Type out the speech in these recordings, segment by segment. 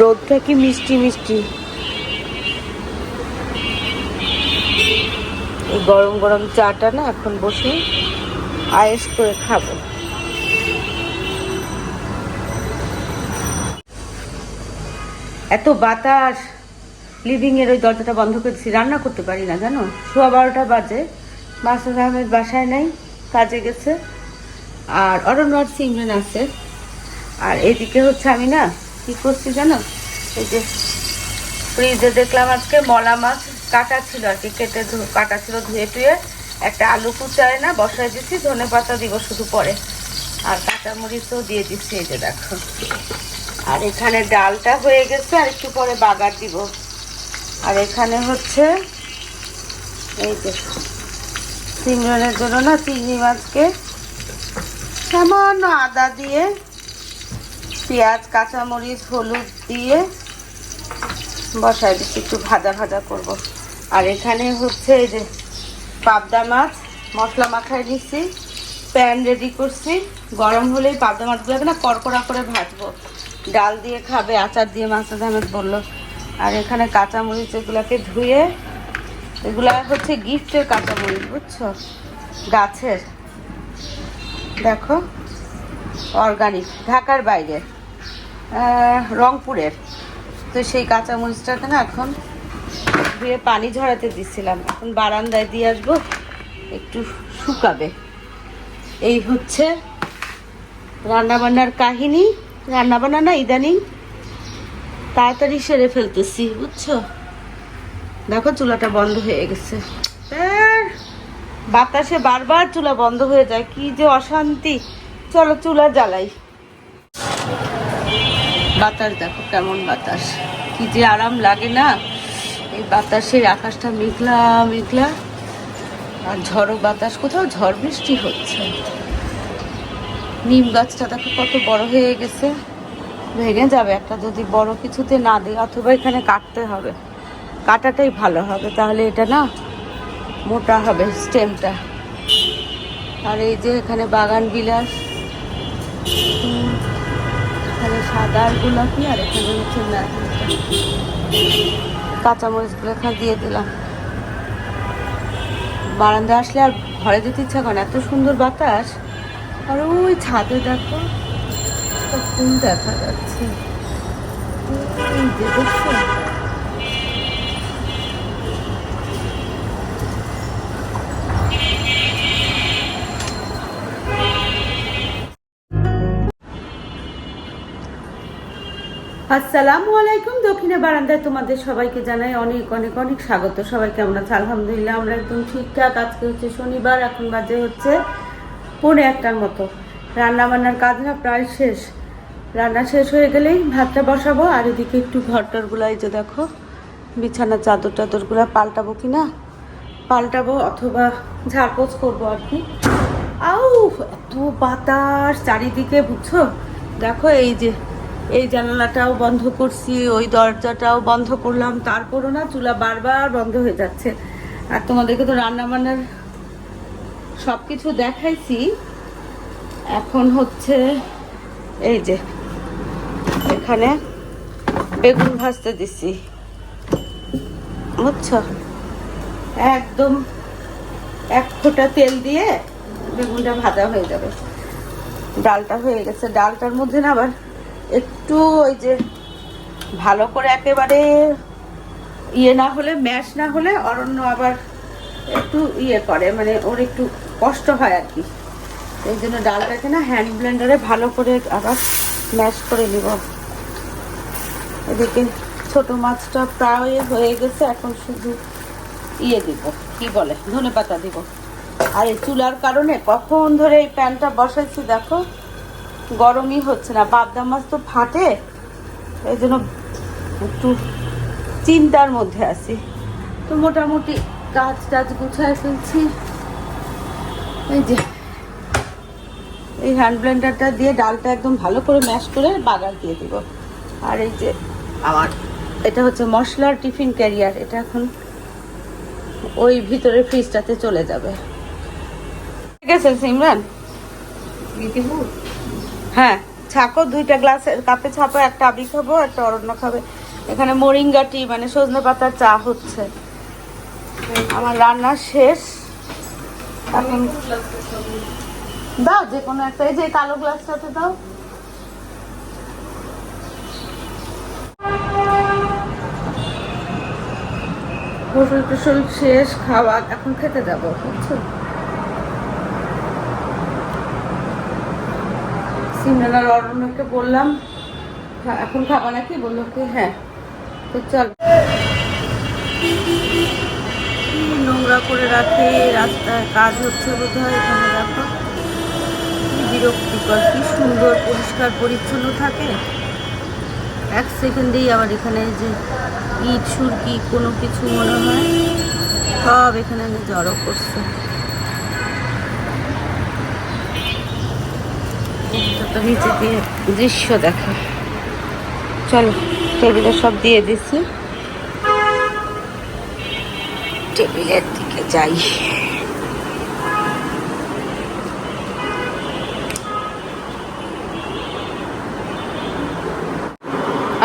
রোদটা কি মিষ্টি মিষ্টি? এই গরম গরম চাটা না এখন বসে আয়েস করে খাব। এত বাতাস লিভিং এর ওই দরজাটা বন্ধ করে দিচ্ছি রান্না করতে পারি না, জানো? সোয়া বারোটা বাজে, মাসুদ আহমেদ বাসায় নাই, কাজে গেছে, আর অরণ্য আর সিমরান আছে, আর এদিকে হচ্ছে আমি না কি করছি জানো? এই যে ফ্রিজে দেখলাম আজকে মলা মাছ কাটা ছিল আর কি, কেটে কাটা ছিল ধুয়ে টুয়ে। একটা আলু কুচায় না, বসায় দিচ্ছি ধনে পাতা দিব শুধু পরে। আর কাঁচামরিচও দিয়ে দিচ্ছি এই যে দেখো। আর এখানে ডালটা হয়ে গেছে, আর একটু পরে বাগার দিব। আর এখানে হচ্ছে এই যে সিমরনের জন্য না চিংড়ি মাছকে সামান্য আদা দিয়ে পেঁয়াজ, কাঁচামরিচ, হলুদ দিয়ে বসাই দিচ্ছি, একটু ভাজা ভাজা করব। আর এখানে হচ্ছে এই যে পাবদা মাছ, মশলা মাখায় দিচ্ছি, প্যান রেডি করছি। গরম হলেই পাবদা মাছগুলোকে না কড়কড়া করে ভাজবো। ডাল দিয়ে খাবে, আচার দিয়ে মাছটা আহমেদ বলল। আর এখানে কাঁচামরিচ এগুলাকে ধুয়ে, এগুলা হচ্ছে গিফটের কাঁচামরিচ, বুঝছ? গাছের। দেখো অর্গানিক ঢাকার বাইরে। রংপুরের। তো সেই কাঁচামরিচটাকে না এখন ধুয়ে পানি ঝরাতে দিচ্ছিলাম এখন বারান্দায় দিয়ে আসব, একটু শুকাবে। এই হচ্ছে রান্নাবান্নার কাহিনী। রান্নাবান্না না ইদানিং তাড়াতাড়ি সেরে ফেলতেছি, বুঝছ? দেখো চুলাটা বন্ধ হয়ে গেছে। বাতাসে বারবার চুলা বন্ধ হয়ে যায়, কি যে অশান্তি। চলো চুলা জ্বালাই। বাতাস, দেখো কেমন বাতাস। কি যে আরাম লাগে না? এই বাতাসের আকাশটা মেঘলা মেঘলা। আর ঝড়ো বাতাস, কোথাও ঝড় বৃষ্টি হচ্ছে। নিম গাছটা দেখো কত বড় হয়ে গেছে। ভেঙে যাবে একটা, যদি বড় কিছুতে না দিই অথবা এখানে কাটতে হবে। কাটাটাই ভালো হবে, তাহলে এটা না মোটা হবে স্টেমটা। আর এই যে এখানে বাগান বিলাস। এখানে সাদা আর গোলাপি, আর এখানে হচ্ছে কাঁচামরিচ কাঁচামরিচগুলো এখানে দিয়ে দিলাম। বারান্দা আসলে আর ঘরে যেতে ইচ্ছা করে এত সুন্দর বাতাস। আর ওই ছাদে দেখো ফুল দেখা যাচ্ছে। আসসালামু আলাইকুম। দক্ষিণে বারান্দায় তোমাদের সবাইকে জানাই অনেক অনেক অনেক স্বাগত। সবাই কেমন আছে? আলহামদুলিল্লাহ, আমরা একদম ঠিকঠাক। আজকে হচ্ছে শনিবার, এখন বাজে হচ্ছে পৌনে একটার মতো। রান্না বান্নার কাজ না প্রায় শেষ। রান্না শেষ হয়ে গেলেই ভাতটা বসাবো। আর এদিকে একটু ঘরটরগুলো এই যে দেখো, বিছানার চাদর টাদরগুলো পাল্টাবো কি না পাল্টাবো অথবা ঝাড়পোছ করব আর কি। আউ, এত বাতাস চারিদিকে, বুঝছ? দেখো এই যে এই জানালাটাও বন্ধ করছি, ওই দরজাটাও বন্ধ করলাম। তারপরও না চুলা বারবার বন্ধ হয়ে যাচ্ছে। আর তোমাদেরকে তো রান্না বান্নার সব কিছু দেখাইছি। এখন হচ্ছে এই যে, এখানে বেগুন ভাজতে দিছি। বুঝছ? একদম এক ফোঁটা তেল দিয়ে বেগুনটা ভাজা হয়ে যাবে। ডালটা হয়ে গেছে। ডালটার মধ্যে না আবার একটু ওই যে ভালো করে একেবারে ইয়ে না হলে ম্যাশ না হলে অরণ্য আবার একটু ইয়ে করে মানে ওর একটু কষ্ট হয় আর কি। এই জন্য ডালটাকে না হ্যান্ড ব্লেন্ডারে ভালো করে আবার ম্যাশ করে নিব। এদিকে ছোট মাছটা প্রায় হয়ে গেছে, এখন শুধু ইয়ে দিব, কি বলে ধনে পাতা দিব। আর এই চুলার কারণে কখন ধরে এই প্যানটা বসাইছি দেখো গরমই হচ্ছে না। পাবদা মাছ তো ফাটে এই জন্য একটু চিন্তার মধ্যে আছি। তো মোটামুটি গাছ টাজ গুছায় ফেলছি। এই যে, এই হ্যান্ড ব্লেন্ডারটা দিয়ে ডালটা একদম ভালো করে ম্যাশ করে বাগার দিয়ে দিব। আর এই যে আমার, এটা হচ্ছে মশলার টিফিন ক্যারিয়ার, এটা এখন ওই ভিতরে ফ্রিজটাতে চলে যাবে। ঠিক আছে, সিমরান? হ্যাঁ ছাকো, দুইটা গ্লাস কাপে ছাপো, একটা আবি খাব, একটা অরণ্য খাবে। এখানে মরিঙ্গা টি মানে সজনে পাতার চা হচ্ছে। আমার রান্না শেষ। এখন দাও যে কোনো একটা। এই যে কালো গ্লাসটাতে দাও। গোসল টোসল শেষ, খাওয়া, এখন খেতে যাব, বুঝছ? সিমরানার অরণ্যকে বললাম "হ্যাঁ, এখন খাবা নাকি? বলল কি হ্যাঁ। তো চল। নোংরা করে রাখে রাস্তায় কাজ হচ্ছে বোধ হয় এখানে দেখো। বিরক্তিকর কি সুন্দর পরিষ্কার পরিচ্ছন্ন থাকে। এক সেকেন্ডেই আবার এখানে যে ইট সুরকি কোনো কিছু মনে হয় সব এখানে জড়ো করছে। নিচে দিয়ে দৃশ্য দেখে। চলো, টেবিলে সব দিয়ে দিছি। টেবিলের দিকে যাই।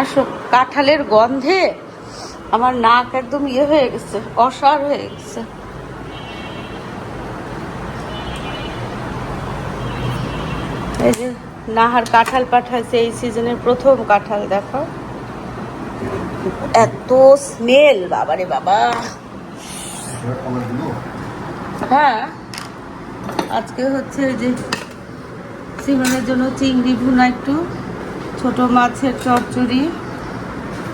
আসো, কাঁঠালের গন্ধে আমার নাক একদম ইয়ে হয়ে গেছে অসার হয়ে গেছে। এই যে নাহার কাঁঠাল পাঠাইছে, এই সিজনের প্রথম কাঁঠাল, দেখো। এত স্মেল বাবারে বাবা। হ্যাঁ আজকে হচ্ছে যে সিমনের জন্য চিংড়ি ভুনা একটু, ছোট মাছের চচ্চড়ি,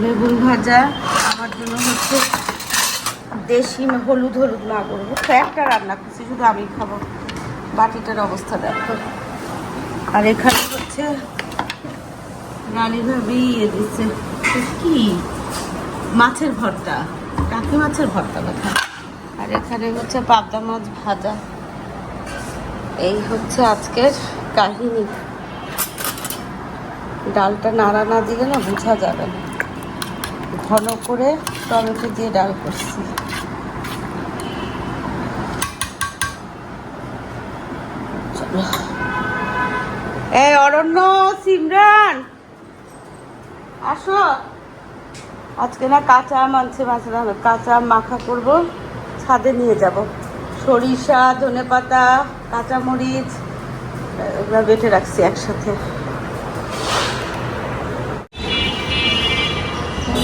বেগুন ভাজা, আমার জন্য হচ্ছে দেশি হলুদ হলুদ না করব। একটা রান্না করছি, শুধু আমি খাব। বাটিটার অবস্থা দেখো। আর এখানে হচ্ছে রানী ভাবি ইয়ে দিচ্ছে কি? মাছের ভর্তা টাকি মাছের ভর্তা কথা আর এখানে হচ্ছে পাবদা মাছ ভাজা। এই হচ্ছে আজকের কাহিনী। ডালটা নাড়া না দিলে না বোঝা যাবে না। ঘন করে টমেটো দিয়ে ডাল করছি চলো এই অরণ্য সিমরান। আসো। আজকে না কাঁচা আম আনছে মাছের আম কাঁচা আম মাখা করব, ছাদে নিয়ে যাব। সরিষা, ধনে পাতা, কাঁচামরিচ, এগুলো বেটে রাখছি একসাথে।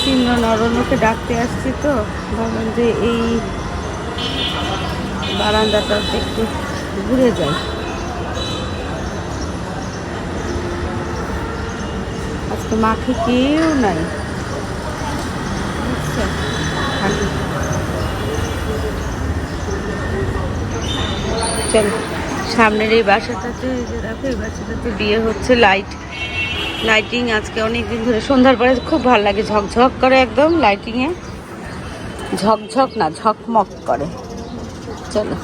সিমরান অরণ্যকে ডাকতে আসছি তো, ভাবলাম যে এই বারান্দাটাতে একটু ঘুরে যাই। আজকে মাঠে কেউ নাই। বুঝছ? চলো সামনের এই বাসাটাতে এই যে দেখো এই বাসাটাতে বিয়ে হচ্ছে লাইট লাইটিং আজকে অনেক দিন ধরে। সন্ধ্যার পরে খুব ভালো লাগে ঝকঝক করে একদম লাইটিংয়ে ঝকঝক না ঝকমক করে। চলো।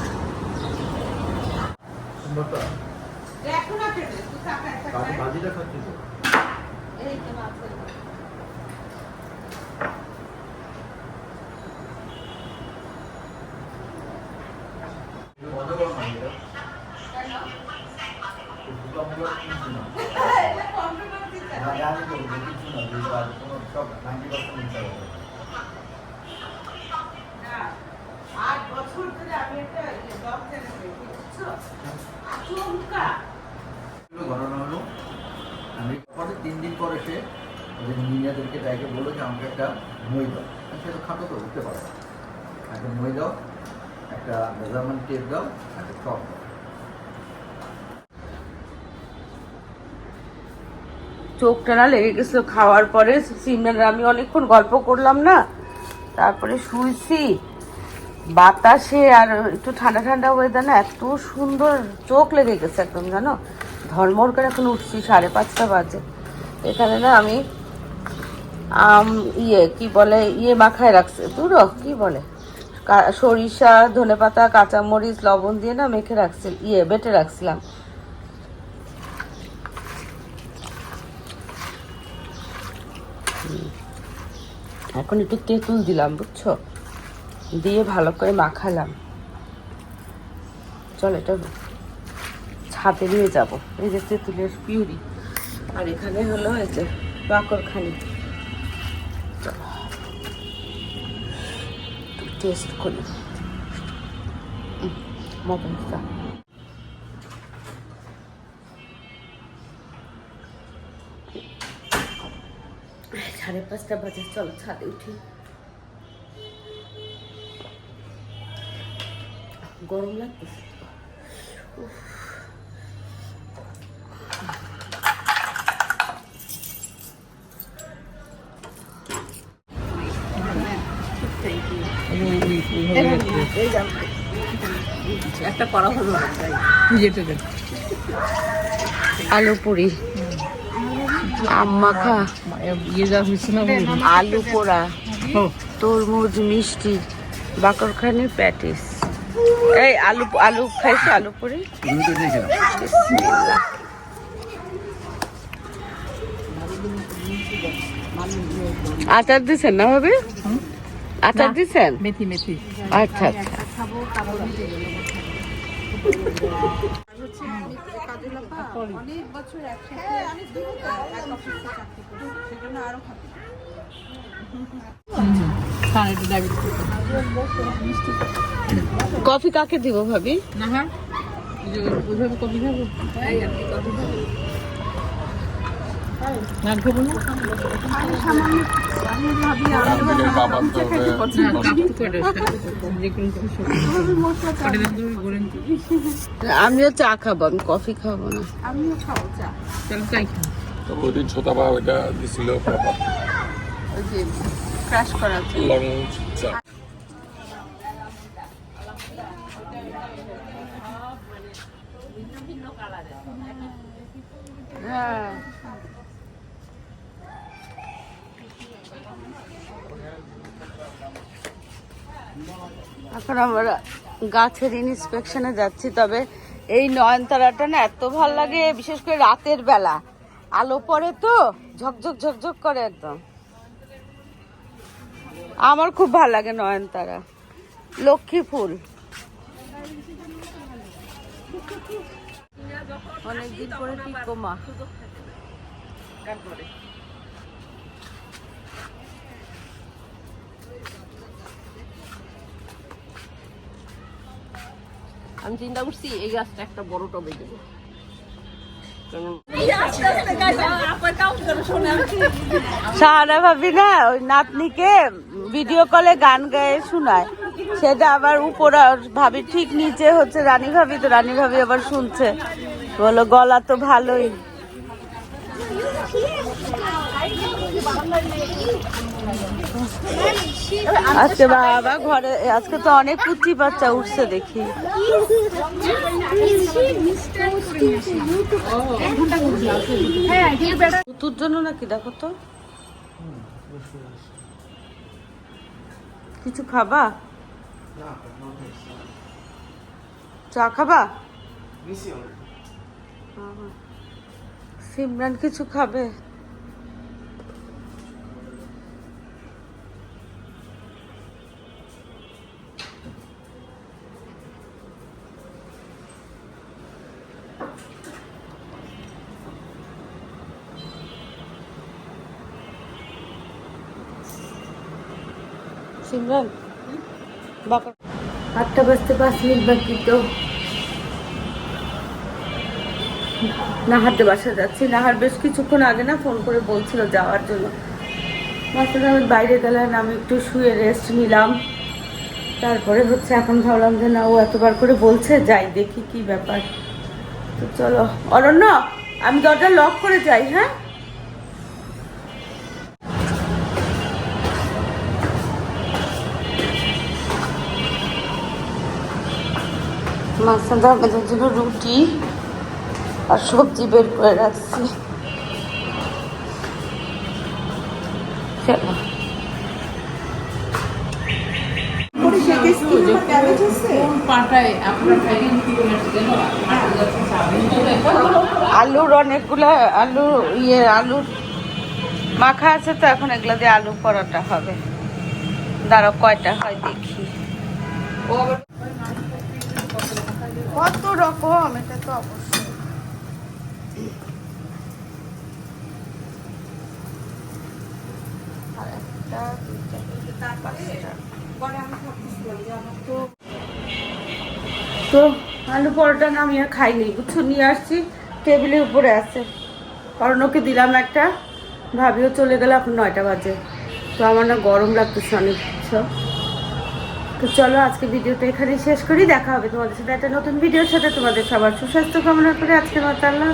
ভাজিটা খাচ্ছি তো বন্ধ করো না এটা দুটো আমরা কিনছি না না জানি তো যে কিছু না যে আর কোনো সব নাইনটি পার্সেন্ট নিতে হবে ঘটনা হলো আমি তিন দিন পরে সে ওদের ইঞ্জিনিয়ারদেরকে ডেকে বলল যে আমাকে একটা মই দাও সে তো খাটো তো উঠতে পারে। একটা মই দাও একটা মেজারমেন্ট টেপ দাও, একটা চক দাও চোখটা না লেগে গেছিল খাওয়ার পরে। সিমরান, আমি অনেকক্ষণ গল্প করলাম না। তারপরে শুয়েছি বাতাসে আর একটু ঠান্ডা ঠান্ডা ওয়েদার না, এত সুন্দর চোখ লেগে গেছে একদম, জানো? ধর্মর করে এখন উঠছি, সাড়ে পাঁচটা বাজে। এখানে না আমি, আম ইয়ে কি বলে ইয়ে মাখায় রাখছে। তুরো, কি বলে? সরিষা, ধনেপাতা, কাঁচামরিচ, লবণ দিয়ে না মেখে রাখছি ইয়ে বেটে রাখছিলাম। এখন একটু তেঁতুল দিলাম, বুঝছ? দিয়ে ভালো করে মাখালাম। চল, এটা ছাদে নিয়ে যাব। এই যে তেঁতুলের পিউরি। আর এখানে হলো এই যে বাকরখানি। টেস্ট করি মোবাইলটা সাড়ে পাঁচটা বাজে চলো ছাদে উঠি। গরম লাগতেছে একটা করা হলো আলু পুরি। আম মাখা আলু পোড়া তরমুজ মিষ্টি বাকরখানি প্যাটিস। এই আলু আলু খাইছো? আলু পুরি। আচার দিছেন না ভাবে? আচার দিছেন? মেথি মেথি। আচ্ছা আচ্ছা। অনেক বছর একসাথে এক অফিসে চাকরি করি সেজন্য আরও খাবে একটু ডায়াবেটিস কফি কাকে দিব ভাবি না হ্যাঁ কফি খাব? আমিও চা খাব আমি কফি খাব না। আমিও খাব চা। চলো চাই খাব তো ওই দিন ছোটা বা ওইটা দিছিল ওই যে করা লং চা। হ্যাঁ। এখন আমরা গাছের ইন্সপেকশনে যাচ্ছি, তবে এই নয়নতারাটা না এত ভালো লাগে, বিশেষ করে রাতের বেলা। আলো পড়ে তো, ঝকঝক ঝকঝক করে একদম। আমার খুব ভালো লাগে নয়নতারা। লক্ষ্মী ফুল। অনেকদিন পরে টিকোমা আমি চিন্তা করছি এই গাছটা একটা বড় টবে দেবো। সাহারা ভাবি না, ওই নাতনিকে ভিডিও কলে গান গায়ে শোনায়। সেটা আবার উপরে ভাবি ঠিক নিচে হচ্ছে, রানী ভাবি তো, রানী ভাবি আবার শুনছে। বলো, গলা তো ভালোই। আজকে বাবা ঘরে আজকে তো অনেক পুচি বাচ্চা উঠছে দেখি। তুর জন্য নাকি দেখো তো। কিছু খাবা? চা খাবা? সিমরান কিছু খাবে? সিমরান। আটটা বাজতে পাঁচ মিনিট বাকি তো। নাহারদের বাসা যাচ্ছি। নাহার বেশ কিছুক্ষণ আগে না ফোন করে বলছিল যাওয়ার জন্য। মাস্টার আমি বাইরে গেলাম, আমি একটু শুয়ে রেস্ট নিলাম। তারপরে হচ্ছে এখন ভাবলাম যে না, ও এতবার করে বলছে, যাই দেখি কি ব্যাপার। তো চলো। অরণ্য, আমি দরজা লক করে যাই হ্যাঁ? মাসাদা আমাদের জন্য রুটি আর সবজি বের করে রাখছি। আলুর অনেকগুলো, আলু ইয়ে আলুর মাখা আছে তো, এখন এগুলো দিয়ে আলু পরোটা হবে। দাঁড়াও, কয়টা হয় দেখি। কত রকম, এটা তো অবশ্যই। তো আলু পরোটা না আমি আর খাইনি, বুঝছ? নিয়ে আসছি, টেবিলের উপরে আছে। অরণ্যকে দিলাম একটা। ভাবিও চলে গেল এখন নয়টা বাজে। তো আমার না গরম লাগতেছে অনেক কিছু তো চলো আজকে ভিডিওটা এখানেই শেষ করি। দেখা হবে তোমাদের সাথে একটা নতুন ভিডিওর সাথে। তোমাদের সবার সুস্বাস্থ্য কামনা করে আজকে মাতাল্লাহ